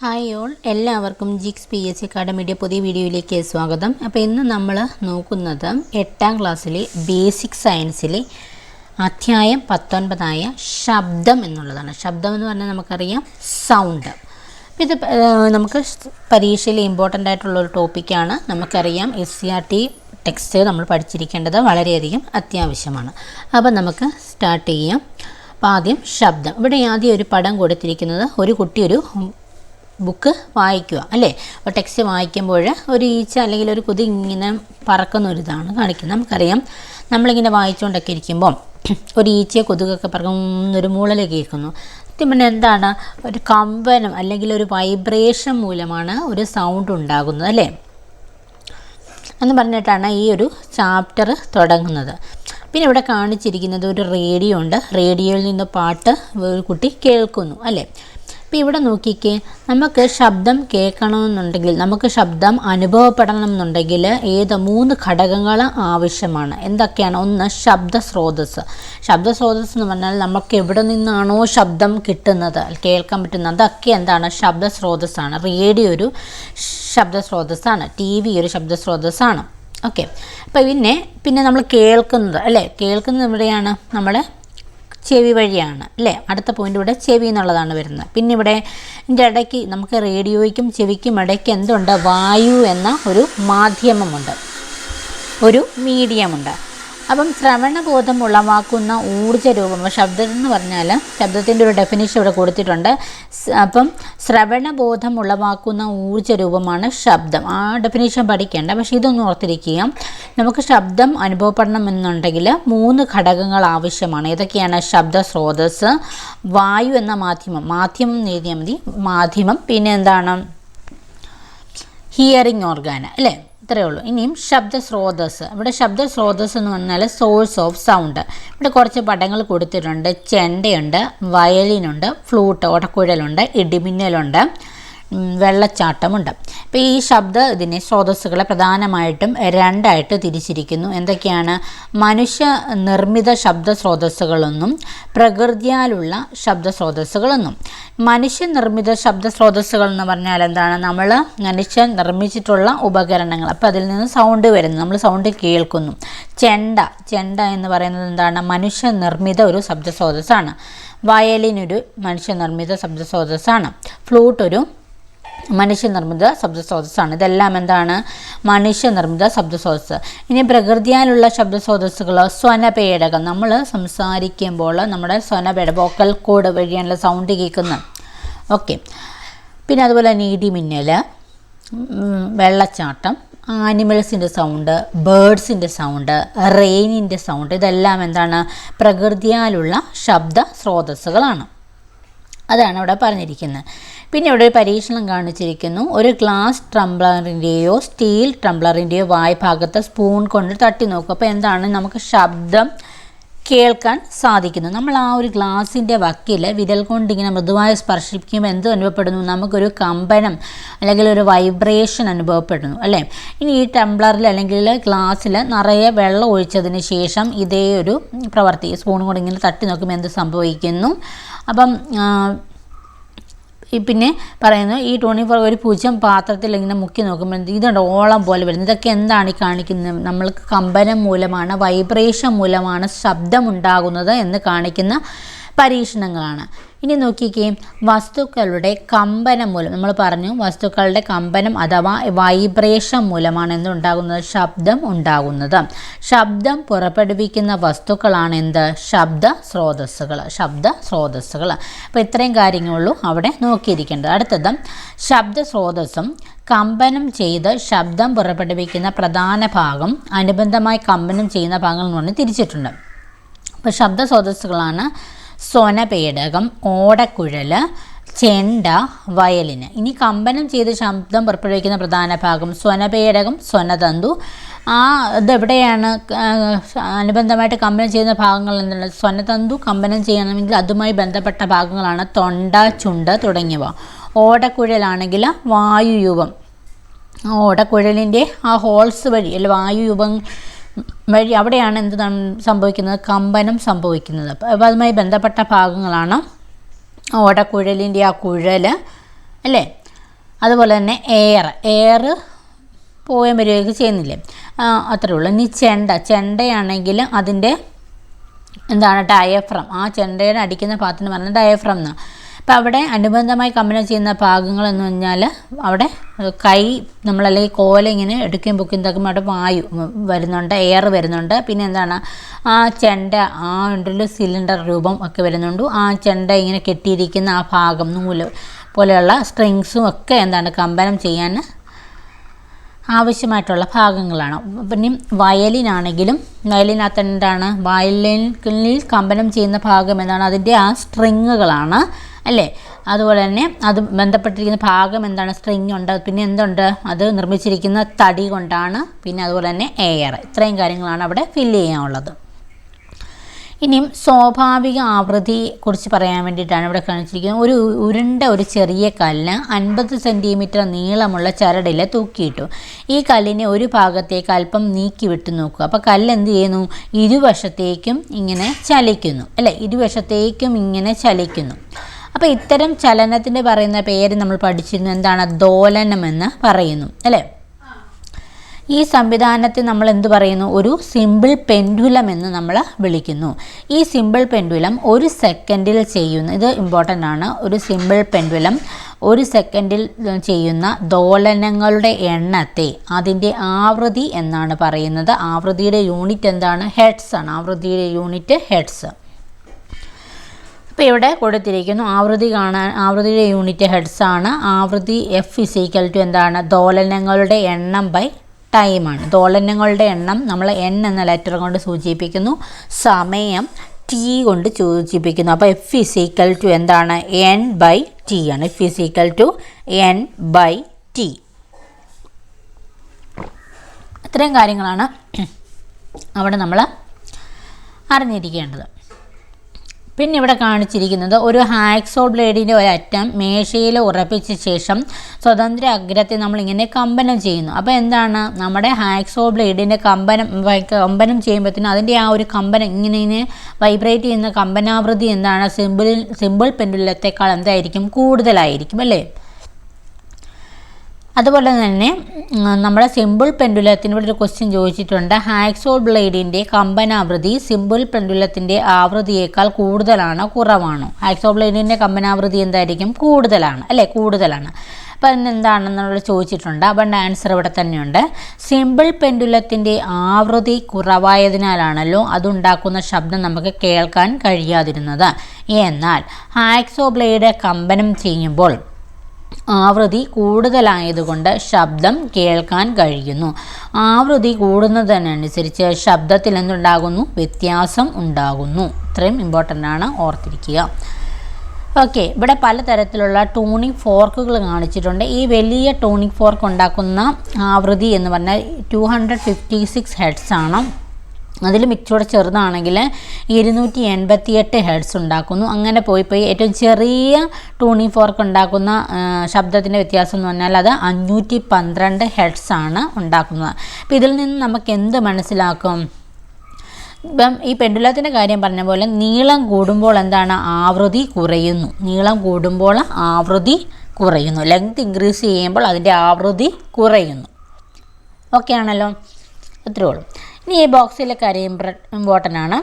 Hi all എല്ലാവർക്കും ജിക്സ് P S C അക്കാഡമിയുടെ പുതിയ വീഡിയോയിലേക്ക് സ്വാഗതം. അപ്പോൾ ഇന്ന് നമ്മൾ നോക്കുന്നത് എട്ടാം ക്ലാസ്സിലെ ബേസിക് സയൻസിലെ അധ്യായം പത്തൊൻപതായ ശബ്ദം എന്നുള്ളതാണ്. ശബ്ദം എന്ന് പറഞ്ഞാൽ നമുക്കറിയാം സൗണ്ട് ഇത് നമുക്ക് പരീക്ഷയിൽ ഇമ്പോർട്ടന്റ് ആയിട്ടുള്ള ഒരു ടോപ്പിക്കാണ് നമുക്കറിയാം S C R T text നമ്മൾ പഠിച്ചിരിക്കേണ്ടത് വളരെയധികം അത്യാവശ്യമാണ്. അപ്പോൾ നമുക്ക് സ്റ്റാർട്ട് ചെയ്യാം. അപ്പോൾ ആദ്യം ശബ്ദം. ഇവിടെ ആദ്യം ഒരു പടം കൊടുത്തിരിക്കുന്നത് ഒരു കുട്ടി ഒരു ബുക്ക് വായിക്കുക അല്ലേ? അപ്പോൾ ടെക്സ്റ്റ് വായിക്കുമ്പോൾ ഒരു ഈച്ച അല്ലെങ്കിൽ ഒരു കൊതി ഇങ്ങനെ പറക്കുന്ന ഒരു ഇതാണ് കാണിക്കുന്നത്. നമുക്കറിയാം നമ്മളിങ്ങനെ വായിച്ചുകൊണ്ടൊക്കെ ഇരിക്കുമ്പോൾ ഒരു ഈച്ചയെ കൊതുകൊക്കെ പറക്കുന്നൊരു മൂളൽ കേൾക്കുന്നു. സത്യം പറഞ്ഞാൽ എന്താണ്? ഒരു കമ്പനം അല്ലെങ്കിൽ ഒരു വൈബ്രേഷൻ മൂലമാണ് ഒരു സൗണ്ട് ഉണ്ടാകുന്നത് അല്ലേ? എന്ന് പറഞ്ഞിട്ടാണ് ഈ ഒരു ചാപ്റ്റർ തുടങ്ങുന്നത്. പിന്നെ ഇവിടെ കാണിച്ചിരിക്കുന്നത് ഒരു റേഡിയോ ഉണ്ട്. റേഡിയോയിൽ നിന്ന് പാട്ട് ഒരു കുട്ടി കേൾക്കുന്നു അല്ലേ? അപ്പോൾ ഇവിടെ നോക്കിക്കേ നമുക്ക് ശബ്ദം കേൾക്കണമെന്നുണ്ടെങ്കിൽ നമുക്ക് ശബ്ദം അനുഭവപ്പെടണം എന്നുണ്ടെങ്കിൽ ഏത് മൂന്ന് ഘടകങ്ങൾ ആവശ്യമാണ്. എന്തൊക്കെയാണ്? ഒന്ന് ശബ്ദ സ്രോതസ് ശബ്ദ സ്രോതസ് എന്ന് പറഞ്ഞാൽ നമുക്ക് എവിടെ നിന്നാണോ ശബ്ദം കിട്ടുന്നത് കേൾക്കാൻ പറ്റുന്നത് അതൊക്കെ എന്താണ്? ശബ്ദ സ്രോതസ്സാണ് റേഡിയോ ഒരു ശബ്ദ സ്രോതസ്സാണ് ടി വി ഒരു ശബ്ദ സ്രോതസ്സാണ് ഓക്കെ. അപ്പോൾ പിന്നെ പിന്നെ നമ്മൾ കേൾക്കുന്നത് അല്ലേ? കേൾക്കുന്നത് എവിടെയാണ്? നമ്മുടെ ചെവി വഴിയാണ് അല്ലേ? അടുത്ത പോയിന്റ് ഇവിടെ ചെവി എന്നുള്ളതാണ് വരുന്നത്. പിന്നെ ഇവിടെ ഇതിന്റെ ഇടയ്ക്ക് നമുക്ക് റേഡിയോയ്ക്കും ചെവിക്കും ഇടയ്ക്ക് എന്തുണ്ട്? വായു എന്ന ഒരു മാധ്യമമുണ്ട്. ഒരു മീഡിയമുണ്ട് അപ്പം ശ്രവണബോധം ഉളവാക്കുന്ന ഊർജ രൂപം ശബ്ദം എന്ന് പറഞ്ഞാൽ ശബ്ദത്തിന്റെ ഒരു ഡെഫിനേഷൻ ഇവിടെ കൊടുത്തിട്ടുണ്ട്. അപ്പം ശ്രവണബോധം ഉളവാക്കുന്ന ഊർജ രൂപമാണ് ശബ്ദം. ആ ഡെഫിനേഷൻ പഠിക്കേണ്ട പക്ഷേ ഇതൊന്ന് ഓർത്തിരിക്കുക. നമുക്ക് ശബ്ദം അനുഭവപ്പെടണം എന്നുണ്ടെങ്കിൽ മൂന്ന് ഘടകങ്ങൾ ആവശ്യമാണ്. ഏതൊക്കെയാണ്? ശബ്ദ സ്രോതസ് വായു എന്ന മാധ്യമം. മാധ്യമം എഴുതിയാൽ മതി. മാധ്യമം പിന്നെ എന്താണ്? ഹിയറിംഗ് ഓർഗാന അല്ലേ? ഇത്രയേ ഉള്ളൂ. ഇനിയും ശബ്ദ സ്രോതസ് ഇവിടെ ശബ്ദ സ്രോതസ് എന്ന് പറഞ്ഞാൽ സോഴ്സ് ഓഫ് സൗണ്ട് ഇവിടെ കുറച്ച് പടങ്ങൾ കൊടുത്തിട്ടുണ്ട്. ചെണ്ടയുണ്ട് വയലിനുണ്ട് ഫ്ലൂട്ട് ഓടക്കുഴലുണ്ട് ഇടിമിന്നലുണ്ട് വെള്ളച്ചാട്ടമുണ്ട്. അപ്പോൾ ഈ ശബ്ദ ഇതിനെ സ്രോതസ്സുകളെ പ്രധാനമായിട്ടും രണ്ടായിട്ട് തിരിച്ചിരിക്കുന്നു. എന്തൊക്കെയാണ്? മനുഷ്യ നിർമ്മിത ശബ്ദ സ്രോതസ്സുകളെന്നും പ്രകൃതിയാലുള്ള ശബ്ദ സ്രോതസ്സുകളെന്നും. മനുഷ്യ നിർമ്മിത ശബ്ദ സ്രോതസ്സുകൾ എന്ന് പറഞ്ഞാൽ എന്താണ്? നമ്മൾ മനുഷ്യൻ നിർമ്മിച്ചിട്ടുള്ള ഉപകരണങ്ങൾ. അപ്പോൾ അതിൽ നിന്ന് സൗണ്ട് വരുന്നു. നമ്മൾ സൗണ്ട് കേൾക്കുന്നു. ചെണ്ട. ചെണ്ട എന്ന് പറയുന്നത് എന്താണ്? മനുഷ്യ നിർമ്മിത ഒരു ശബ്ദ സ്രോതസ്സാണ്. വയലിൻ ഒരു മനുഷ്യ നിർമ്മിത ശബ്ദ സ്രോതസ്സാണ്. ഫ്ലൂട്ട് ഒരു മനുഷ്യനിർമ്മിത ശബ്ദ സ്രോതസ്സാണ് ഇതെല്ലാം എന്താണ്? മനുഷ്യനിർമ്മിത ശബ്ദ സ്രോതസ്സ് ഇനി പ്രകൃതിയാലുള്ള ശബ്ദ സ്രോതസ്സുകൾ സ്വനപേടകം. നമ്മൾ സംസാരിക്കുമ്പോൾ നമ്മുടെ സ്വനപേട വോക്കൽ കോഡ് വഴിയാണല്ലോ സൗണ്ട് കേൾക്കുന്നത് ഓക്കെ പിന്നെ അതുപോലെ നീടിമിന്നൽ വെള്ളച്ചാട്ടം ആനിമൽസിന്റെ സൗണ്ട് ബേഡ്സിന്റെ സൗണ്ട് റെയിനിന്റെ സൗണ്ട് ഇതെല്ലാം എന്താണ്? പ്രകൃതിയാലുള്ള ശബ്ദ സ്രോതസ്സുകളാണ് അതാണ് അവിടെ പറഞ്ഞിരിക്കുന്നത്. പിന്നെ ഇവിടെ ഒരു പരീക്ഷണം കാണിച്ചിരിക്കുന്നു. ഒരു ഗ്ലാസ് ട്രംബ്ലറിന്റെയോ സ്റ്റീൽ ട്രംബ്ലറിന്റെയോ വായ്ഭാഗത്ത് സ്പൂൺ കൊണ്ട് തട്ടി നോക്കും. അപ്പോൾ എന്താണ്? നമുക്ക് ശബ്ദം കേൾക്കാൻ സാധിക്കുന്നു. നമ്മൾ ആ ഒരു ഗ്ലാസിന്റെ വക്കിൽ വിരൽ കൊണ്ട് ഇങ്ങനെ മൃദുവായി സ്പർശിക്കുമ്പോൾ എന്ത് അനുഭവപ്പെടുന്നു? നമുക്കൊരു കമ്പനം അല്ലെങ്കിൽ ഒരു വൈബ്രേഷൻ അനുഭവപ്പെടുന്നു അല്ലേ? ഇനി ഈ ടംബ്ലറിൽ അല്ലെങ്കിൽ ഗ്ലാസ്സിൽ നിറയെ വെള്ളം ഒഴിച്ചതിന് ശേഷം ഇതേ ഒരു പ്രവർത്തി സ്പൂൺ കൊണ്ട് ഇങ്ങനെ തട്ടി നോക്കുമ്പോൾ എന്ത് സംഭവിക്കുന്നു? അപ്പം ഈ പിന്നെ പറയുന്നു ഈ ട്വന്റി ഫോർ ഒരു പൂജ്യം പാത്രത്തിൽ ഇങ്ങനെ മുക്കി നോക്കുമ്പോൾ ഇതുണ്ട്? ഓളം പോലെ വരുന്നത്. ഇതൊക്കെ എന്താണ് ഈ കാണിക്കുന്നത്? നമ്മൾക്ക് കമ്പനം മൂലമാണ് വൈബ്രേഷൻ മൂലമാണ് ശബ്ദമുണ്ടാകുന്നത് എന്ന് കാണിക്കുന്ന പരീക്ഷണങ്ങളാണ്. ഇനി നോക്കിക്കേ വസ്തുക്കളുടെ കമ്പനം മൂലം നമ്മൾ പറഞ്ഞു വസ്തുക്കളുടെ കമ്പനം അഥവാ വൈബ്രേഷൻ മൂലമാണ് എന്തുണ്ടാകുന്നത്? ശബ്ദം ഉണ്ടാകുന്നത്. ശബ്ദം പുറപ്പെടുവിക്കുന്ന വസ്തുക്കളാണ് എന്ത്? ശബ്ദ സ്രോതസ്സുകൾ ശബ്ദ സ്രോതസ്സുകൾ. അപ്പോൾ ഇത്രയും കാര്യങ്ങളുള്ളൂ അവിടെ നോക്കിയിരിക്കേണ്ടത്. അടുത്തത് ശബ്ദ സ്രോതസ്സും കമ്പനം ചെയ്ത് ശബ്ദം പുറപ്പെടുവിക്കുന്ന പ്രധാന ഭാഗം അനുബന്ധമായി കമ്പനം ചെയ്യുന്ന ഭാഗങ്ങൾ എന്ന് പറഞ്ഞ് തിരിച്ചിട്ടുണ്ട്. അപ്പോൾ ശബ്ദ സ്രോതസ്സുകളാണ് സ്വനപേടകം ഓടക്കുഴൽ ചെണ്ട വയലിന്. ഇനി കമ്പനം ചെയ്ത് ശബ്ദം പുറപ്പെടുവിക്കുന്ന പ്രധാന ഭാഗം സ്വനപേടകം സ്വനതന്തു. ആ ഇതെവിടെയാണ് അനുബന്ധമായിട്ട് കമ്പനം ചെയ്യുന്ന ഭാഗങ്ങൾ എന്താണ്? സ്വനതന്തു കമ്പനം ചെയ്യണമെങ്കിൽ അതുമായി ബന്ധപ്പെട്ട ഭാഗങ്ങളാണ് തൊണ്ട ചുണ്ട് തുടങ്ങിയവ. ഓടക്കുഴലാണെങ്കിൽ വായുയുവം ആ ഓടക്കുഴലിന്റെ ആ ഹോൾസ് വഴി അല്ലെ വായുയുവം വഴി അവിടെയാണ് എന്ത് സംഭവിക്കുന്നത്? കമ്പനം സംഭവിക്കുന്നത്. അപ്പോൾ അതുമായി ബന്ധപ്പെട്ട ഭാഗങ്ങളാണ് ഓടക്കുഴലിന്റെ ആ കുഴൽ അല്ലേ? അതുപോലെ തന്നെ എയർ. എയർ പോയാൻ വരികയൊക്കെ ചെയ്യുന്നില്ലേ? അത്രേ ഉള്ളൂ. ഇനി ചെണ്ട. ചെണ്ടയാണെങ്കിൽ അതിന്റെ എന്താണ് ഡയഫ്രം ആ ചെണ്ടയുടെ അടിക്കുന്ന ഭാഗത്തിന് പറഞ്ഞാൽ ഡയഫ്രം എന്നാണ് അപ്പോൾ അവിടെ അനുബന്ധമായി കമ്പനം ചെയ്യുന്ന ഭാഗങ്ങൾ എന്ന് പറഞ്ഞാൽ അവിടെ കൈ നമ്മളല്ലെങ്കിൽ കോല ഇങ്ങനെ എടുക്കുകയും പൊക്കുകയും തക്കുമ്പോൾ അവിടെ വായു വരുന്നുണ്ട് എയർ വരുന്നുണ്ട്. പിന്നെ എന്താണ്? ആ ചെണ്ട ആ ഉണ്ടല്ലോ സിലിണ്ടർ രൂപം ഒക്കെ വരുന്നുണ്ട്. ആ ചെണ്ട ഇങ്ങനെ കെട്ടിയിരിക്കുന്ന ആ ഭാഗം നൂൽ പോലെയുള്ള സ്ട്രിങ്സും ഒക്കെ എന്താണ് കമ്പനം ചെയ്യാൻ ആവശ്യമായിട്ടുള്ള ഭാഗങ്ങളാണ്. പിന്നെ വയലിനാണെങ്കിലും വയലിനകത്ത് എന്താണ്? വയലിനിൽ കമ്പനം ചെയ്യുന്ന ഭാഗം എന്താണ് അതിന്റെ ആ സ്ട്രിങ്ങുകളാണ് അല്ലേ? അതുപോലെ തന്നെ അത് ബന്ധപ്പെട്ടിരിക്കുന്ന ഭാഗം എന്താണ്? സ്ട്രിങ് ഉണ്ട്. പിന്നെ എന്തുണ്ട്? അത് നിർമ്മിച്ചിരിക്കുന്ന തടി കൊണ്ടാണ്. പിന്നെ അതുപോലെ തന്നെ എയർ. ഇത്രയും കാര്യങ്ങളാണ് അവിടെ ഫില്ല് ചെയ്യാനുള്ളത്. ഇനിയും സ്വാഭാവിക ആവൃത്തിയെക്കുറിച്ച് പറയാൻ വേണ്ടിയിട്ടാണ് ഇവിടെ കാണിച്ചിരിക്കുന്നത്. ഒരു ഉരുണ്ട ഒരു ചെറിയ കല്ല് അൻപത് സെന്റിമീറ്റർ നീളമുള്ള ചരടിൽ തൂക്കിയിട്ടു. ഈ കല്ലിനെ ഒരു ഭാഗത്തേക്ക് അല്പം നീക്കി വിട്ടു നോക്കുക. അപ്പോൾ കല്ല് എന്ത് ചെയ്യുന്നു? ഇരുവശത്തേക്കും ഇങ്ങനെ ചലിക്കുന്നു. അല്ലേ? ഇരുവശത്തേക്കും ഇങ്ങനെ ചലിക്കുന്നു. അപ്പോൾ ഇത്തരം ചലനത്തിന്റെ പറയുന്ന പേര് നമ്മൾ പഠിച്ചിരുന്നു. എന്താണ്? ദോലനം എന്ന് പറയുന്നു. അല്ലേ? ഈ സംവിധാനത്തെ നമ്മൾ എന്ത് പറയുന്നു? ഒരു സിമ്പിൾ പെൻഡുലം എന്ന് നമ്മൾ വിളിക്കുന്നു. ഈ സിമ്പിൾ പെൻഡുലം ഒരു സെക്കൻഡിൽ ചെയ്യുന്ന ഇത് ഇമ്പോർട്ടന്റ് ആണ്. ഒരു സിമ്പിൾ പെൻഡുലം ഒരു സെക്കൻഡിൽ ചെയ്യുന്ന ദോലനങ്ങളുടെ എണ്ണത്തെ അതിന്റെ ആവൃത്തി എന്നാണ് പറയുന്നത്. ആവൃത്തിയുടെ യൂണിറ്റ് എന്താണ്? ഹെഡ്സ് ആണ്. ആവൃത്തിയുടെ യൂണിറ്റ് ഹെഡ്സ് ഇപ്പോൾ ഇവിടെ കൊടുത്തിരിക്കുന്നു ആവൃത്തി കാണാൻ ആവൃത്തിയുടെ യൂണിറ്റ് ഹെഡ്സ് ആണ്. ആവൃത്തി എഫ് ഈക്വൽ ടു എന്താണ്? ദോലനങ്ങളുടെ എണ്ണം ബൈ ടൈമാണ്. തോളന്നങ്ങളുടെ എണ്ണം നമ്മൾ എൻ എന്ന ലെറ്റർ കൊണ്ട് സൂചിപ്പിക്കുന്നു. സമയം ടി കൊണ്ട് സൂചിപ്പിക്കുന്നു. അപ്പോൾ എഫ് ഇസ് ഈക്വൽ ടു എന്താണ്? എൻ ബൈ ടി ആണ്. F is equal to N by T ഇത്രയും കാര്യങ്ങളാണ് അവിടെ നമ്മൾ അറിഞ്ഞിരിക്കേണ്ടത്. പിന്നെ ഇവിടെ കാണിച്ചിരിക്കുന്നത് ഒരു ഹാക്സോ ബ്ലേഡിന്റെ ഒരറ്റം മേശയിൽ ഉറപ്പിച്ച ശേഷം സ്വതന്ത്ര അഗ്രത്തെ നമ്മളിങ്ങനെ കമ്പനം ചെയ്യുന്നു. അപ്പോൾ എന്താണ്? നമ്മുടെ ഹാക്സോ ബ്ലേഡിന്റെ കമ്പനം കമ്പനം ചെയ്യുമ്പോഴത്തേനും അതിന്റെ ആ ഒരു കമ്പനം ഇങ്ങനെ ഇങ്ങനെ വൈബ്രേറ്റ് ചെയ്യുന്ന കമ്പനാവൃത്തി എന്താണ്? സിമ്പിൾ സിമ്പിൾ പെൻഡുലത്തെക്കാൾ എന്തായിരിക്കും? കൂടുതലായിരിക്കും അല്ലേ? അതുപോലെ തന്നെ നമ്മുടെ സിമ്പിൾ പെൻഡുലത്തിനോട് ഒരു ക്വസ്റ്റ്യൻ ചോദിച്ചിട്ടുണ്ട്. ഹാക്സോൾ ബ്ലേഡിന്റെ കമ്പനാവൃതി സിമ്പിൾ പെൻഡുലത്തിന്റെ ആവൃത്തിയേക്കാൾ കൂടുതലാണോ കുറവാണോ? ഹാക്സോൾ ബ്ലേഡിന്റെ കമ്പനാവൃതി എന്തായിരിക്കും? കൂടുതലാണ് അല്ലേ? കൂടുതലാണ്. അപ്പോൾ അതിന് എന്താണെന്നുള്ള ചോദിച്ചിട്ടുണ്ട്. അപ്പം ആൻസർ ഇവിടെ തന്നെയുണ്ട്. സിമ്പിൾ പെൻഡുലത്തിന്റെ ആവൃത്തി കുറവായതിനാലാണല്ലോ അതുണ്ടാക്കുന്ന ശബ്ദം നമുക്ക് കേൾക്കാൻ കഴിയാതിരുന്നത്. എന്നാൽ ഹാക്സോ ബ്ലേഡ് കമ്പനം ചെയ്യുമ്പോൾ ആവൃത്തി കൂടുതലായതുകൊണ്ട് ശബ്ദം കേൾക്കാൻ കഴിയുന്നു. ആവൃത്തി കൂടുന്നതിനനുസരിച്ച് ശബ്ദത്തിൽ എന്തുണ്ടാകുന്നു? വ്യത്യാസം ഉണ്ടാകുന്നു. ഇത്രയും ഇമ്പോർട്ടന്റ് ആണ് ഓർത്തിരിക്കുക. ഓക്കെ ഇവിടെ പലതരത്തിലുള്ള ടൂണിംഗ് ഫോർക്കുകൾ കാണിച്ചിട്ടുണ്ട്. ഈ വലിയ ടൂണിംഗ് ഫോർക്ക് ഉണ്ടാക്കുന്ന ആവൃത്തി എന്ന് പറഞ്ഞാൽ two hundred fifty six hertz ആണ്. അതിൽ മിച്ചൂടെ ചെറുതാണെങ്കിൽ ഇരുന്നൂറ്റി എൺപത്തിയെട്ട് ഹെഡ്സ് ഉണ്ടാക്കുന്നു. അങ്ങനെ പോയി പോയി ഏറ്റവും ചെറിയ ടൂണി ഫോർക്ക് ഉണ്ടാക്കുന്ന ശബ്ദത്തിന്റെ വ്യത്യാസം എന്ന് പറഞ്ഞാൽ അത് അഞ്ഞൂറ്റി പന്ത്രണ്ട് ഹെഡ്സ് ആണ് ഉണ്ടാക്കുന്നത്. അപ്പോൾ ഇതിൽ നിന്ന് നമുക്ക് എന്ത് മനസ്സിലാക്കും? ഇപ്പം ഈ പെൻഡുലത്തിന്റെ കാര്യം പറഞ്ഞ പോലെ നീളം കൂടുമ്പോൾ എന്താണ്? ആവൃത്തി കുറയുന്നു. നീളം കൂടുമ്പോൾ ആവൃത്തി കുറയുന്നു. ലെങ്ത് ഇൻക്രീസ് ചെയ്യുമ്പോൾ അതിന്റെ ആവൃത്തി കുറയുന്നു. ഓക്കെ ആണല്ലോ? അത്രേ ഉള്ളൂ. ഇനി ഈ ബോക്സിലെ കാര്യം ഇമ്പോർട്ടന്റ് ആണ്.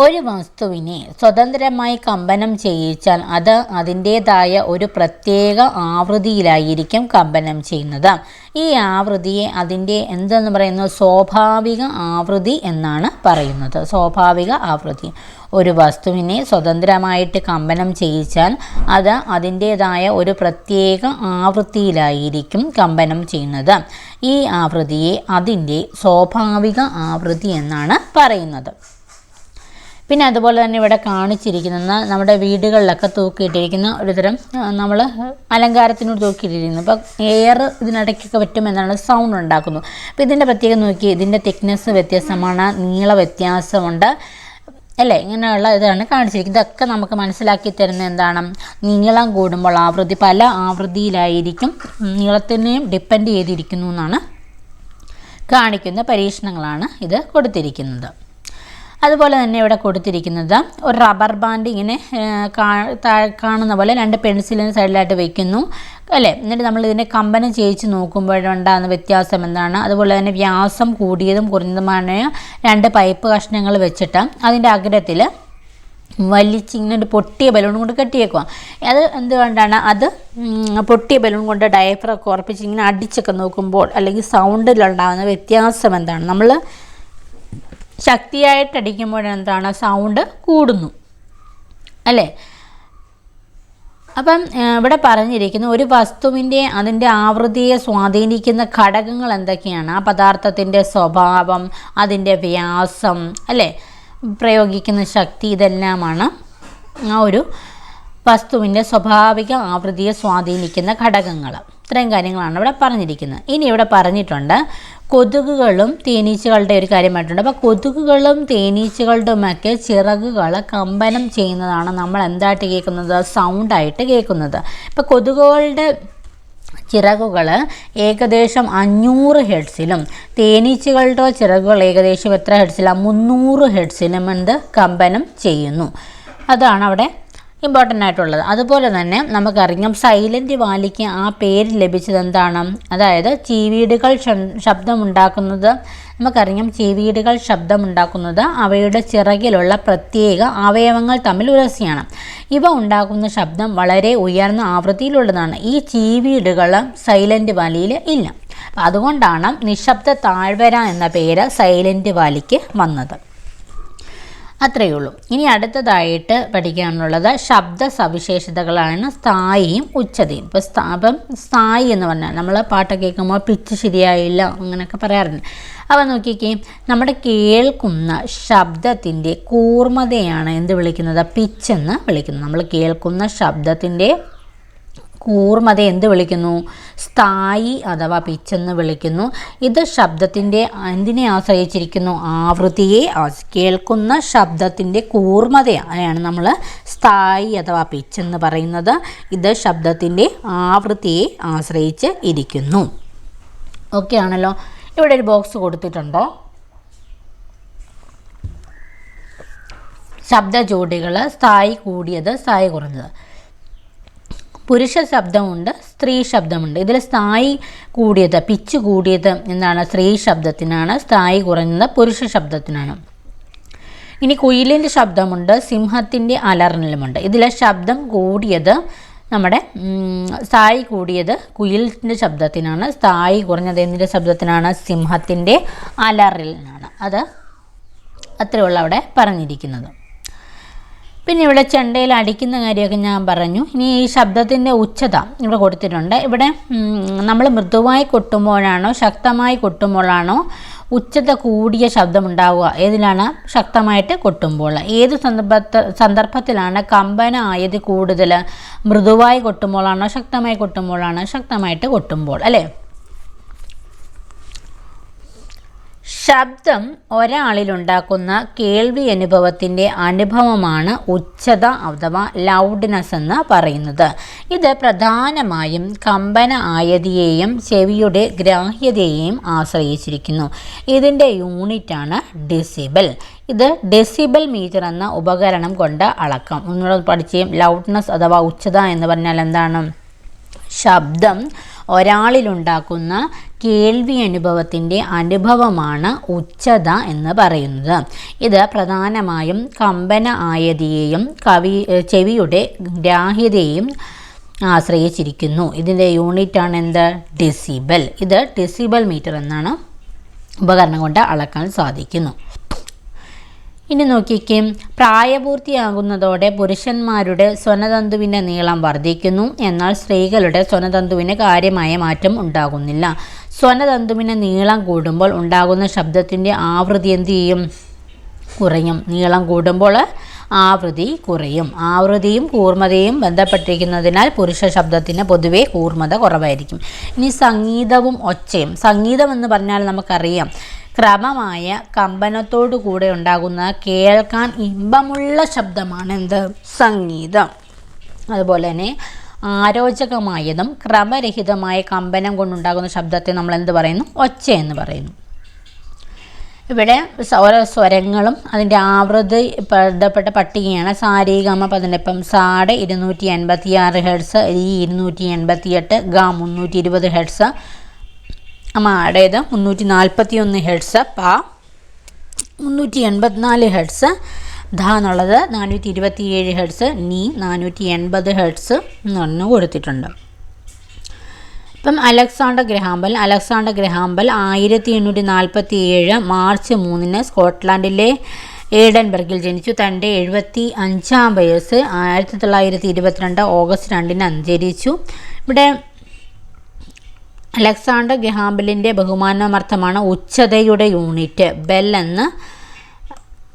ഒരു വസ്തുവിനെ സ്വതന്ത്രമായി കമ്പനം ചെയ്യിച്ചാൽ അത് അതിന്റേതായ ഒരു പ്രത്യേക ആവൃത്തിയിലായിരിക്കും കമ്പനം ചെയ്യുന്നത്. ഈ ആവൃത്തിയെ അതിന്റെ എന്തെന്ന് പറയുന്നത് സ്വാഭാവിക ആവൃത്തി എന്നാണ് പറയുന്നത്. സ്വാഭാവിക ആവൃത്തി. ഒരു വസ്തുവിനെ സ്വതന്ത്രമായിട്ട് കമ്പനം ചെയ്യിച്ചാൽ അത് അതിന്റേതായ ഒരു പ്രത്യേക ആവൃത്തിയിലായിരിക്കും കമ്പനം ചെയ്യുന്നത്. ഈ ആവൃത്തിയെ അതിന്റെ സ്വാഭാവിക ആവൃത്തി എന്നാണ് പറയുന്നത്. പിന്നെ അതുപോലെ തന്നെ ഇവിടെ കാണിച്ചിരിക്കുന്ന നമ്മുടെ വീടുകളിലൊക്കെ തൂക്കിയിട്ടിരിക്കുന്ന ഒരുതരം നമ്മൾ അലങ്കാരത്തിനോട് തൂക്കിയിട്ടിരിക്കുന്നു. അപ്പോൾ എയർ ഇതിനിടയ്ക്കൊക്കെ പറ്റുമെന്നാണ് സൗണ്ട് ഉണ്ടാക്കുന്നു അപ്പോൾ ഇതിന്റെ പ്രത്യേകം നോക്കി ഇതിന്റെ തിക്നെസ് വ്യത്യാസമാണ് നീള വ്യത്യാസമുണ്ട്. അല്ലേ? ഇങ്ങനെയുള്ള ഇതാണ് കാണിച്ചിരിക്കുന്നത്. ഇതൊക്കെ നമുക്ക് മനസ്സിലാക്കി തരുന്ന എന്താണ്? നീളം കൂടുമ്പോൾ ആവൃത്തി പല ആവൃത്തിയിലായിരിക്കും നീളത്തിനെയും ഡിപ്പെൻഡ് ചെയ്തിരിക്കുന്നു എന്നാണ് കാണിക്കുന്ന പരീക്ഷണങ്ങളാണ് ഇത് കൊടുത്തിരിക്കുന്നത്. അതുപോലെ തന്നെ ഇവിടെ കൊടുത്തിരിക്കുന്നത് ഒരു റബ്ബർ ബാൻഡ് ഇങ്ങനെ കാണുന്ന പോലെ രണ്ട് പെൻസിലിന് സൈഡിലായിട്ട് വയ്ക്കുന്നു അല്ലേ? എന്നിട്ട് നമ്മൾ ഇതിനെ കമ്പനം ചെയ്യിച്ച് നോക്കുമ്പോഴുണ്ടാകുന്ന വ്യത്യാസം എന്താണ്? അതുപോലെ തന്നെ വ്യാസം കൂടിയതും കുറഞ്ഞതുമായ രണ്ട് പൈപ്പ് കഷ്ണങ്ങൾ വെച്ചിട്ട് അതിന്റെ അഗ്രത്തിൽ വലിച്ച് ഇങ്ങനെ ഒരു പൊട്ടിയ ബലൂൺ കൊണ്ട് കെട്ടിയേക്കുക അത് എന്തുകൊണ്ടാണ്? അത് പൊട്ടിയ ബലൂൺ കൊണ്ട് ഡയഫറൊക്കെ ഉറപ്പിച്ച് ഇങ്ങനെ അടിച്ചൊക്കെ നോക്കുമ്പോൾ അല്ലെങ്കിൽ സൗണ്ടിലുണ്ടാകുന്ന വ്യത്യാസം എന്താണ്? നമ്മൾ ശക്തിയായിട്ട് അടിക്കുമ്പോൾ എന്താണ് സൗണ്ട് കൂടുന്നു. അല്ലേ? അപ്പം ഇവിടെ പറഞ്ഞിരിക്കുന്ന ഒരു വസ്തുവിന്റെ അതിന്റെ ആവൃത്തിയെ സ്വാധീനിക്കുന്ന ഘടകങ്ങൾ എന്തൊക്കെയാണ്? ആ പദാർത്ഥത്തിന്റെ സ്വഭാവം അതിന്റെ വ്യാസം അല്ലേ? പ്രയോഗിക്കുന്ന ശക്തി ഇതെല്ലാമാണ് ആ ഒരു വസ്തുവിന്റെ സ്വാഭാവിക ആവൃത്തിയെ സ്വാധീനിക്കുന്ന ഘടകങ്ങൾ. ഇത്രയും കാര്യങ്ങളാണ് ഇവിടെ പറഞ്ഞിരിക്കുന്നത്. ഇനി ഇവിടെ പറഞ്ഞിട്ടുണ്ട് കൊതുകുകളും തേനീച്ചകളുടെ ഒരു കാര്യമായിട്ടുണ്ട്. അപ്പോൾ കൊതുകുകളും തേനീച്ചകളുടെയുമൊക്കെ ചിറകുകൾ കമ്പനം ചെയ്യുന്നതാണ് നമ്മൾ എന്തായിട്ട് കേൾക്കുന്നത്? സൗണ്ടായിട്ട് കേൾക്കുന്നത്. ഇപ്പോൾ കൊതുകുകളുടെ ചിറകുകൾ ഏകദേശം അഞ്ഞൂറ് ഹെഡ്സിലും തേനീച്ചകളുടെ ചിറകുകൾ ഏകദേശം എത്ര ഹെഡ്സിലാണ് മുന്നൂറ് ഹെഡ്സിലും എന്ത് കമ്പനം ചെയ്യുന്നു. അതാണ് അവിടെ ഇമ്പോർട്ടന്റ് ആയിട്ടുള്ളത്. അതുപോലെ തന്നെ നമുക്കറിയാം സൈലന്റ് വാലിക്ക് ആ പേര് ലഭിച്ചത് എന്താണ്? അതായത് ചീവീടുകൾ ശബ്ദമുണ്ടാക്കുന്നത്. നമുക്കറിയാം ചീവീടുകൾ ശബ്ദമുണ്ടാക്കുന്നത് അവയുടെ ചിറകിലുള്ള പ്രത്യേക അവയവങ്ങൾ തമ്മിൽ ഉരസിയാണ്. ഇവ ഉണ്ടാക്കുന്ന ശബ്ദം വളരെ ഉയർന്ന ആവൃത്തിയിലുള്ളതാണ്. ഈ ചീവീടുകൾ സൈലന്റ് വാലിയിൽ ഇല്ല. അതുകൊണ്ടാണ് നിശബ്ദ താഴ്വര എന്ന പേര് സൈലന്റ് വാലിക്ക് വന്നത്. അത്രയേ ഉള്ളൂ ഇനി അടുത്തതായിട്ട് പഠിക്കാനുള്ളത് ശബ്ദ സവിശേഷതകളാണ് സ്ഥായിയും ഉച്ചതയും. ഇപ്പോൾ സ്ഥാ അപ്പം സ്ഥായി എന്ന് പറഞ്ഞാൽ നമ്മൾ പാട്ട് കേൾക്കുമ്പോൾ പിച്ച് ശരിയായില്ല അങ്ങനെയൊക്കെ പറയാറുണ്ട്. അപ്പോൾ നോക്കിക്കേ നമ്മുടെ കേൾക്കുന്ന ശബ്ദത്തിന്റെ കൂർമ്മതയാണ് എന്ത് വിളിക്കുന്നത്? പിച്ച് എന്ന് വിളിക്കുന്നത്. നമ്മൾ കേൾക്കുന്ന ശബ്ദത്തിന്റെ കൂർമ്മത എന്ത് വിളിക്കുന്നു? സ്ഥായി അഥവാ പിച്ചെന്ന് വിളിക്കുന്നു. ഇത് ശബ്ദത്തിന്റെ എന്തിനെ ആശ്രയിച്ചിരിക്കുന്നു? ആവൃത്തിയെ കേൾക്കുന്ന ശബ്ദത്തിന്റെ കൂർമതയാണ് നമ്മൾ സ്ഥായി അഥവാ പിച്ചെന്ന് പറയുന്നത്. ഇത് ശബ്ദത്തിന്റെ ആവൃത്തിയെ ആശ്രയിച്ച് ഇരിക്കുന്നു. ഓക്കെ ആണല്ലോ. ഇവിടെ ഒരു ബോക്സ് കൊടുത്തിട്ടുണ്ടോ? ശബ്ദ ജോഡികൾ സ്ഥായി കൂടിയത് സ്ഥായി കുറഞ്ഞത്. പുരുഷ ശബ്ദമുണ്ട് സ്ത്രീ ശബ്ദമുണ്ട്. ഇതിൽ സ്ഥായി കൂടിയത് പിച്ച് കൂടിയത് എന്താണ് സ്ത്രീ ശബ്ദത്തിനാണ് സ്ഥായി കുറഞ്ഞത് പുരുഷ ശബ്ദത്തിനാണ്. ഇനി കുയിലിന്റെ ശബ്ദമുണ്ട് സിംഹത്തിന്റെ അലർണലുമുണ്ട് ഇതിലെ ശബ്ദം കൂടിയത് നമ്മുടെ സ്ഥായി കൂടിയത് കുയിലിന്റെ ശബ്ദത്തിനാണ് സ്ഥായി കുറഞ്ഞത് എന്തിന്റെ ശബ്ദത്തിനാണ്? സിംഹത്തിന്റെ അലറലിനാണ്. അത് അത്രയുള്ള അവിടെ പറഞ്ഞിരിക്കുന്നത്. പിന്നെ ഇവിടെ ചെണ്ടയിൽ അടിക്കുന്ന കാര്യമൊക്കെ ഞാൻ പറഞ്ഞു. ഇനി ഈ ശബ്ദത്തിന്റെ ഉച്ചത ഇവിടെ കൊടുത്തിട്ടുണ്ട്. ഇവിടെ നമ്മൾ മൃദുവായി കൊട്ടുമ്പോഴാണോ ശക്തമായി കൊട്ടുമ്പോഴാണോ ഉച്ചത കൂടിയ ശബ്ദമുണ്ടാവുക? ഏതിലാണ് ശക്തമായിട്ട് കൊട്ടുമ്പോൾ? ഏത് സന്ദർഭത്ത് സന്ദർഭത്തിലാണ് കമ്പന ആയത് കൂടുതൽ? മൃദുവായി കൊട്ടുമ്പോഴാണോ ശക്തമായി കൊട്ടുമ്പോഴാണോ ശക്തമായിട്ട് കൊട്ടുമ്പോൾ അല്ലേ? ശബ്ദം ഒരാളിലുണ്ടാക്കുന്ന കേൾവി അനുഭവത്തിന്റെ അനുഭവമാണ് ഉച്ചത അഥവാ ലൗഡ്നെസ് എന്ന് പറയുന്നത്. ഇത് പ്രധാനമായും കമ്പന ആയതിയെയും ചെവിയുടെ ഗ്രാഹ്യതയെയും ആശ്രയിച്ചിരിക്കുന്നു. ഇതിന്റെ യൂണിറ്റാണ് ഡെസിബൽ ഇത് ഡെസിബൽ മീറ്റർ എന്ന ഉപകരണം കൊണ്ട് അളക്കാം. ഒന്നുകൂടെ പഠിച്ചേയും ലൗഡ്നെസ് അഥവാ ഉച്ചത എന്ന് പറഞ്ഞാൽ എന്താണ്? ശബ്ദം ഒരാളിലുണ്ടാക്കുന്ന കേൾവി അനുഭവത്തിന്റെ അനുഭവമാണ് ഉച്ചത എന്ന് പറയുന്നത്. ഇത് പ്രധാനമായും കമ്പന ആയതിയെയും കവി ചെവിയുടെ ഗ്രാഹ്യതയെയും ആശ്രയിച്ചിരിക്കുന്നു. ഇതിന്റെ യൂണിറ്റാണ് എന്ത്? ഡെസിബൽ. ഇത് ഡെസിബൽ മീറ്റർ എന്നാണ് ഉപകരണം കൊണ്ട് അളക്കാൻ സാധിക്കുന്നു. ഇനി നോക്കിക്കും. പ്രായപൂർത്തിയാകുന്നതോടെ പുരുഷന്മാരുടെ സ്വനതന്തുവിന്റെ നീളം വർദ്ധിക്കുന്നു. എന്നാൽ സ്ത്രീകളുടെ സ്വനതന്തുവിന് കാര്യമായ മാറ്റം ഉണ്ടാകുന്നില്ല. സ്വനതന്തുവിന്റെ നീളം കൂടുമ്പോൾ ഉണ്ടാകുന്ന ശബ്ദത്തിന്റെ ആവൃത്തി എന്ത് ചെയ്യും? കുറയും. നീളം കൂടുമ്പോൾ ആവൃത്തി കുറയും. ആവൃത്തിയും കൂർമ്മതയും ബന്ധപ്പെട്ടിരിക്കുന്നതിനാൽ പുരുഷ ശബ്ദത്തിന് പൊതുവേ കൂർമ്മത കുറവായിരിക്കും. ഇനി സംഗീതവും ഒച്ചയും. സംഗീതം എന്ന് പറഞ്ഞാൽ നമുക്കറിയാം ക്രമമായ കമ്പനത്തോടു കൂടെ ഉണ്ടാകുന്ന കേൾക്കാൻ ഇമ്പമുള്ള ശബ്ദമാണ് എന്ത്? സംഗീതം. അതുപോലെ തന്നെ ആരോചകമായതും ക്രമരഹിതമായ കമ്പനം കൊണ്ടുണ്ടാകുന്ന ശബ്ദത്തെ നമ്മൾ എന്ത് പറയുന്നു? ഒച്ച എന്ന് പറയുന്നു. ഇവിടെ ഓരോ സ്വരങ്ങളും അതിന്റെ ആവൃത്തി ബന്ധപ്പെട്ട പട്ടികയാണ്. സാരി ഗമ പതിനെപ്പം. സാഡ് ഇരുന്നൂറ്റി എൺപത്തി ആറ് ഹെഡ്സ് ഈ ഇരുന്നൂറ്റി എൺപത്തി എട്ട് ഗ മുന്നൂറ്റി ഇരുപത് ഹെഡ്സ് മാടേത് മുന്നൂറ്റി നാൽപ്പത്തി ഒന്ന് ഹെഡ്സ് പ മുന്നൂറ്റി എൺപത്തിനാല് ഹെഡ്സ് ധ എന്നുള്ളത് നാനൂറ്റി ഇരുപത്തി ഏഴ് ഹെഡ്സ് നീ നാനൂറ്റി എൺപത് ഹെഡ്സ് എന്ന് കൊടുത്തിട്ടുണ്ട്. ഇപ്പം അലക്സാണ്ടർ ഗ്രഹാമ്പൽ അലക്സാണ്ടർ ഗ്രഹാമ്പൽ ആയിരത്തി എണ്ണൂറ്റി നാൽപ്പത്തി ഏഴ് മാർച്ച് മൂന്നിന് സ്കോട്ട്ലാൻഡിലെ ഏഡൻബർഗിൽ ജനിച്ചു. തന്റെ എഴുപത്തി അഞ്ചാം വയസ്സ് ആയിരത്തി തൊള്ളായിരത്തി ഇരുപത്തിരണ്ട് ഓഗസ്റ്റ് രണ്ടിന് അന്തരിച്ചു. ഇവിടെ അലക്സാണ്ടർ ഗ്രഹാമ്പലിന്റെ ബഹുമാനാർത്ഥമാണ് ഉച്ചതയുടെ യൂണിറ്റ് ബെൽ എന്ന്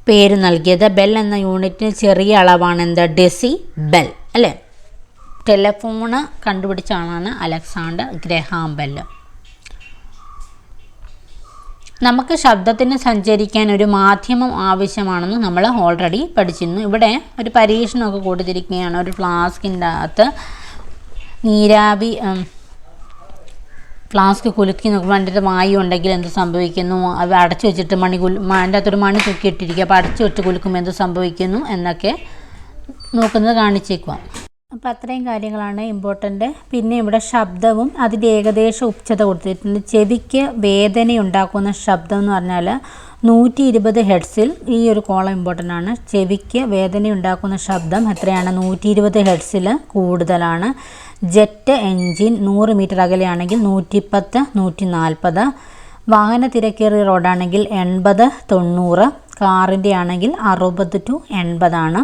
പേര് നൽകിയത്. ബെൽ എന്ന യൂണിറ്റിന് ചെറിയ അളവാണ് എന്ത് ഡെസി ബെൽ അല്ലേ? ടെലഫോണ് കണ്ടുപിടിച്ച ആളാണ് അലക്സാണ്ടർ ഗ്രഹാം ബെൽ. നമുക്ക് ശബ്ദത്തിന് സഞ്ചരിക്കാൻ ഒരു മാധ്യമം ആവശ്യമാണെന്ന് നമ്മൾ ഓൾറെഡി പഠിച്ചിരുന്നു. ഇവിടെ ഒരു പരീക്ഷണമൊക്കെ കൊടുത്തിരിക്കുകയാണ്. ഒരു ഫ്ലാസ്കിന്റെ അകത്ത് നീരാവി ഫ്ലാസ്ക് കുലുക്കി നോക്കുമ്പോൾ അതിന്റെ അകത്ത് വായു ഉണ്ടെങ്കിൽ എന്ത് സംഭവിക്കുന്നു? അത് അടച്ചു വെച്ചിട്ട് മണി കുലു അതിന്റെ അകത്തൊരു മണി തൂക്കിയിട്ടിരിക്കുക. അപ്പോൾ അടച്ചു വെച്ച് കുലുക്കുമ്പോൾ എന്ത് സംഭവിക്കുന്നു എന്നൊക്കെ നോക്കുന്നത് കാണിച്ചേക്കുക അപ്പോൾ അത്രയും കാര്യങ്ങളാണ് ഇമ്പോർട്ടന്റ്. പിന്നെ ഇവിടെ ശബ്ദവും അതിന്റെ ഏകദേശ ഉച്ചത കൊടുത്തിട്ടുണ്ട്. ചെവിക്ക് വേദന ഉണ്ടാക്കുന്ന ശബ്ദം എന്ന് പറഞ്ഞാൽ നൂറ്റി ഇരുപത് ഹെഡ്സിൽ ഈ ഒരു കോളം ഇമ്പോർട്ടന്റ് ആണ്. ചെവിക്ക് വേദന ഉണ്ടാക്കുന്ന ശബ്ദം എത്രയാണ്? നൂറ്റി ഇരുപത് ഹെഡ്സിൽ കൂടുതലാണ്. ജെറ്റ് എൻജിൻ നൂറ് മീറ്റർ അകലെയാണെങ്കിൽ നൂറ്റിപ്പത്ത് നൂറ്റി നാൽപ്പത് വാഹന തിരക്കേറിയ റോഡാണെങ്കിൽ എൺപത് തൊണ്ണൂറ്. കാറിന്റെ ആണെങ്കിൽ അറുപത് ടു എൺപതാണ്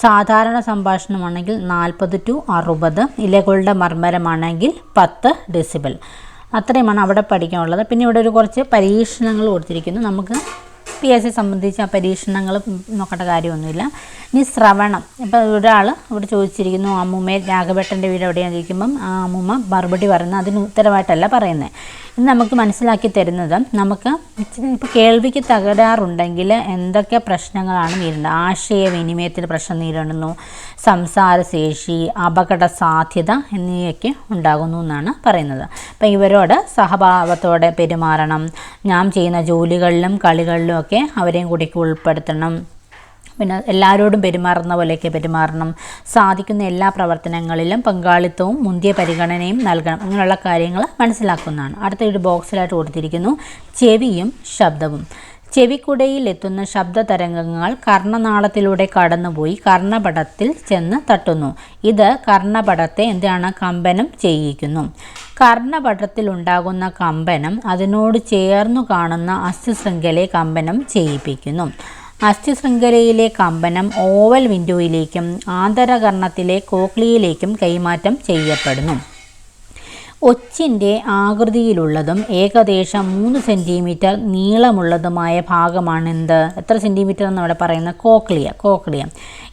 സാധാരണ സംഭാഷണമാണെങ്കിൽ നാൽപ്പത് ടു അറുപത്. ഇലകളുടെ മർമ്മരമാണെങ്കിൽ പത്ത് ഡെസിബൽ. അത്രയുമാണ് അവിടെ പഠിക്കാനുള്ളത്. പിന്നെ ഇവിടെ ഒരു കുറച്ച് പരീക്ഷണങ്ങൾ കൊടുത്തിരിക്കുന്നു. നമുക്ക് പി എസ് സി സംബന്ധിച്ച് ആ പരീക്ഷണങ്ങൾ നോക്കേണ്ട കാര്യമൊന്നുമില്ല. ഇനി ശ്രവണം. ഇപ്പോൾ ഒരാൾ ഇവിടെ ചോദിച്ചിരിക്കുന്നു അമ്മൂമ്മ രാഘവേട്ടന്റെ വീട് എവിടെയാണെന്ന് ചോദിക്കുമ്പം ആ അമ്മൂമ്മ മറുപടി പറയുന്നത് അതിന് ഉത്തരവായിട്ടല്ല പറയുന്നത്. നമുക്ക് മനസ്സിലാക്കി തരുന്നത് നമുക്ക് ഇപ്പോൾ കേൾവിക്ക് തകരാറുണ്ടെങ്കിൽ എന്തൊക്കെ പ്രശ്നങ്ങളാണ് നേരിടുന്നത്? ആശയവിനിമയത്തിൽ പ്രശ്നം നേരിടുന്നു സംസാരശേഷി അപകട സാധ്യത എന്നിവയൊക്കെ ഉണ്ടാകുന്നു എന്നാണ് പറയുന്നത്. അപ്പം ഇവരോട് സഹഭാവത്തോടെ പെരുമാറണം. ഞാൻ ചെയ്യുന്ന ജോലികളിലും കളികളിലും ഒക്കെ അവരെയും കൂടി ഉൾപ്പെടുത്തണം. പിന്നെ എല്ലാവരോടും പെരുമാറുന്ന പോലെയൊക്കെ പെരുമാറണം. സാധിക്കുന്ന എല്ലാ പ്രവർത്തനങ്ങളിലും പങ്കാളിത്തവും മുന്തിയ പരിഗണനയും നൽകണം. അങ്ങനെയുള്ള കാര്യങ്ങൾ മനസ്സിലാക്കുന്നതാണ്. അടുത്ത ഒരു ബോക്സിലായിട്ട് കൊടുത്തിരിക്കുന്നു. ചെവിയും ശബ്ദവും. ചെവിക്കുടയിൽ എത്തുന്ന ശബ്ദ തരംഗങ്ങൾ കർണനാളത്തിലൂടെ കടന്നുപോയി കർണപടത്തിൽ ചെന്ന് തട്ടുന്നു. ഇത് കർണപടത്തെ എന്താണ്? കമ്പനം ചെയ്യിക്കുന്നു. കർണപടത്തിൽ ഉണ്ടാകുന്ന കമ്പനം അതിനോട് ചേർന്നു കാണുന്ന അസ്ഥിശൃംഖലയെ കമ്പനം ചെയ്യിപ്പിക്കുന്നു. അസ്ഥിശൃംഖലയിലെ കമ്പനം ഓവൽ വിൻഡോയിലേക്കും ആന്തരകർണത്തിലെ കോക്ലിയിലേക്കും കൈമാറ്റം ചെയ്യപ്പെടുന്നു. ഒച്ചിന്റെ ആകൃതിയിലുള്ളതും ഏകദേശം മൂന്ന് സെന്റിമീറ്റർ നീളമുള്ളതുമായ ഭാഗമാണെന്ത്? എത്ര സെന്റിമീറ്റർ എന്ന് ഇവിടെ പറയുന്ന കോക്ലിയ കോക്ലിയ.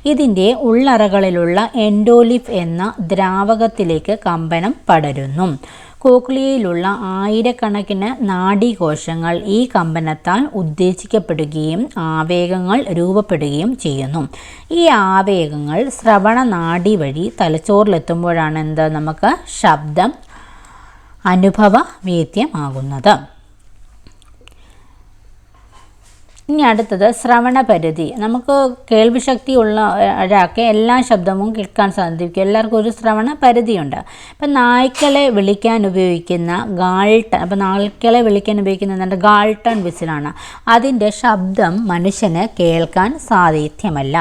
ഇതിന്റെ ഉള്ളറകളിലുള്ള എൻഡോലിഫ് എന്ന ദ്രാവകത്തിലേക്ക് കമ്പനം പടരുന്നു. കോക്ലിയയിലുള്ള ആയിരക്കണക്കിന് നാഡീകോശങ്ങൾ ഈ കമ്പനത്താൽ ഉത്തേജിക്കപ്പെടുകയും ആവേഗങ്ങൾ രൂപപ്പെടുകയും ചെയ്യുന്നു. ഈ ആവേഗങ്ങൾ ശ്രവണ നാഡി വഴി തലച്ചോറിലെത്തുമ്പോഴാണ് എന്ത്? നമുക്ക് ശബ്ദം അനുഭവ വേദ്യമാകുന്നത് ഇനി അടുത്തത് ശ്രവണപരിധി നമുക്ക് കേൾവിശക്തി ഉള്ള ഒരാൾക്ക് എല്ലാ ശബ്ദവും കേൾക്കാൻ സാധിക്കും. എല്ലാവർക്കും ഒരു ശ്രവണ പരിധിയുണ്ട്. അപ്പം നായ്ക്കളെ വിളിക്കാൻ ഉപയോഗിക്കുന്ന ഗാൾട്ടൺ അപ്പം നായ്ക്കളെ വിളിക്കാൻ ഉപയോഗിക്കുന്ന എന്താണ്? ഗാൾട്ടൺ വിസിലാണ്. അതിന്റെ ശബ്ദം മനുഷ്യന് കേൾക്കാൻ സാധ്യമല്ല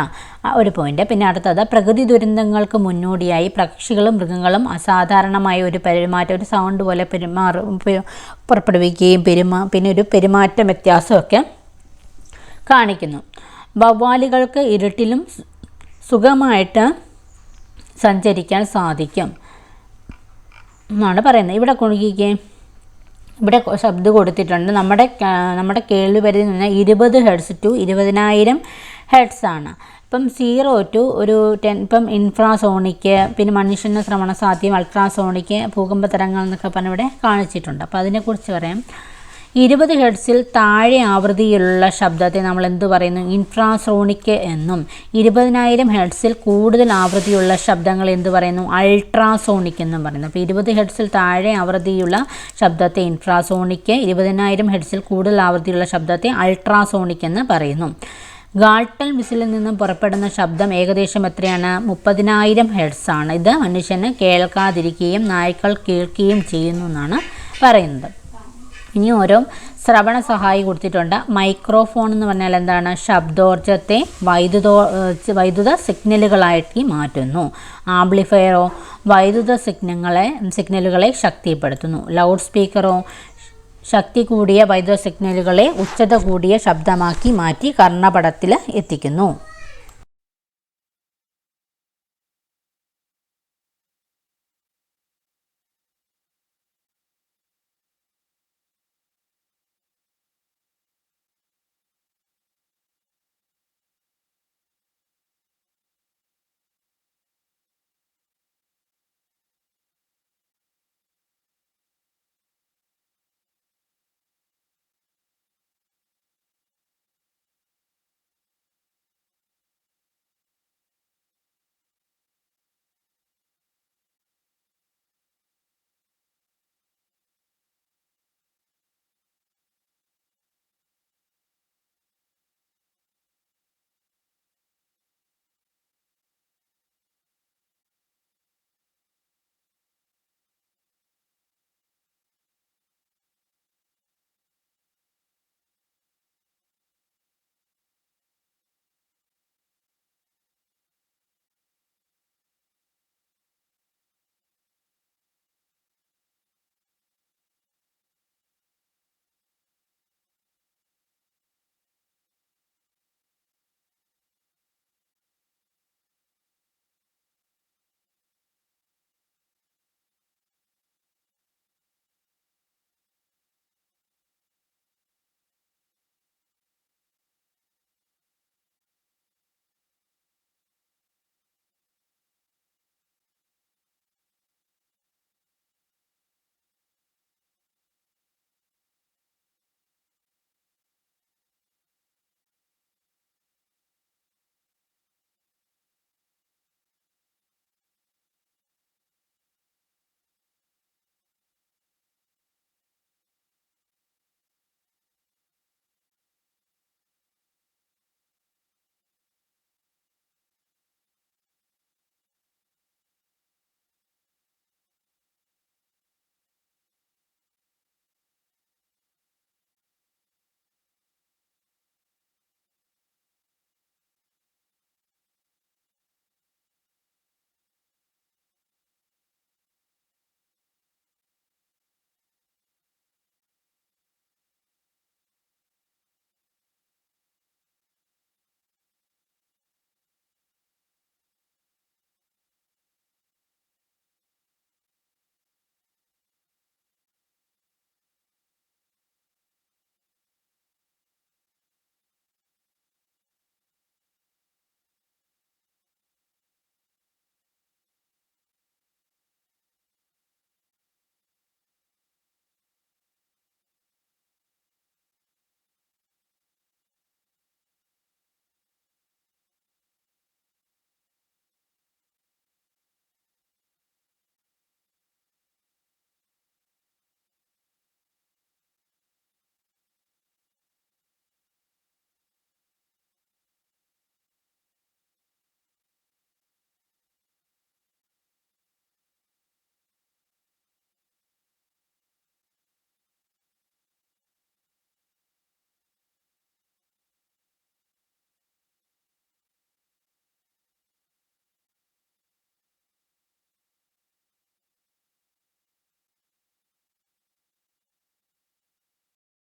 ഒരു പോയിന്റ് പിന്നെ അടുത്തത് പ്രകൃതി ദുരന്തങ്ങൾക്ക് മുന്നോടിയായി പക്ഷികളും മൃഗങ്ങളും അസാധാരണമായ ഒരു പെരുമാറ്റം ഒരു സൗണ്ട് പോലെ പെരുമാറും പുറപ്പെടുവിക്കുകയും പെരുമാ പിന്നെ ഒരു പെരുമാറ്റ വ്യത്യാസമൊക്കെ കാണിക്കുന്നു. വവ്വാലുകൾക്ക് ഇരുട്ടിലും സുഖമായിട്ട് സഞ്ചരിക്കാൻ സാധിക്കും. എന്നാണ് പറയുന്നത്. ഇവിടെ കുണുകിക്കേ ഇവിടെ ശബ്ദ കൊടുത്തിട്ടുണ്ട്. നമ്മുടെ നമ്മുടെ കേൾവി പരിധി നിന്ന് ഇരുപത് ഹെഡ്സ് ടു ഇരുപതിനായിരം ഹെഡ്സ് ആണ്. ഇപ്പം സീറോ ടു ഒരു ടെൻ ഇപ്പം ഇൻഫ്രാസോണിക്ക് പിന്നെ മനുഷ്യന് ശ്രവണ സാധ്യം അൾട്രാസോണിക്ക് ഭൂകമ്പ തരങ്ങൾ എന്നൊക്കെ പറഞ്ഞ് ഇവിടെ കാണിച്ചിട്ടുണ്ട്. അപ്പോൾ അതിനെക്കുറിച്ച് പറയാം. ഇരുപത് ഹെഡ്സിൽ താഴെ ആവൃത്തിയിലുള്ള ശബ്ദത്തെ നമ്മൾ എന്ത് പറയുന്നു? ഇൻഫ്രാസോണിക് എന്നും ഇരുപതിനായിരം ഹെഡ്സിൽ കൂടുതൽ ആവൃത്തിയുള്ള ശബ്ദങ്ങൾ എന്ത് പറയുന്നു? അൾട്രാസോണിക് എന്നും പറയുന്നു. അപ്പോൾ ഇരുപത് ഹെഡ്സിൽ താഴെ ആവൃത്തിയുള്ള ശബ്ദത്തെ ഇൻഫ്രാസോണിക് ഇരുപതിനായിരം ഹെഡ്സിൽ കൂടുതൽ ആവൃത്തിയുള്ള ശബ്ദത്തെ അൾട്രാസോണിക് എന്ന് പറയുന്നു. ഗാൾട്ടൽ മിസിലിൽ നിന്നും പുറപ്പെടുന്ന ശബ്ദം ഏകദേശം എത്രയാണ്? മുപ്പതിനായിരം ഹെഡ്സ് ആണ്. ഇത് മനുഷ്യന് കേൾക്കാതിരിക്കുകയും നായ്ക്കൾ കേൾക്കുകയും ചെയ്യുന്നു എന്നാണ് പറയുന്നത്. ഇനി ഓരോ ശ്രവണ സഹായി കൊടുത്തിട്ടുണ്ട്. മൈക്രോഫോൺ എന്ന് പറഞ്ഞാൽ എന്താണ്? ശബ്ദോർജത്തെ വൈദ്യുതോ വൈദ്യുത സിഗ്നലുകളായിട്ട് മാറ്റുന്നു. ആംപ്ലിഫയറോ വൈദ്യുത സിഗ്നങ്ങളെ സിഗ്നലുകളെ ശക്തിപ്പെടുത്തുന്നു. ലൗഡ് സ്പീക്കറോ ശക്തി കൂടിയ വൈദ്യുത സിഗ്നലുകളെ ഉച്ചത കൂടിയ ശബ്ദമാക്കി മാറ്റി കർണപടത്തിൽ എത്തിക്കുന്നു.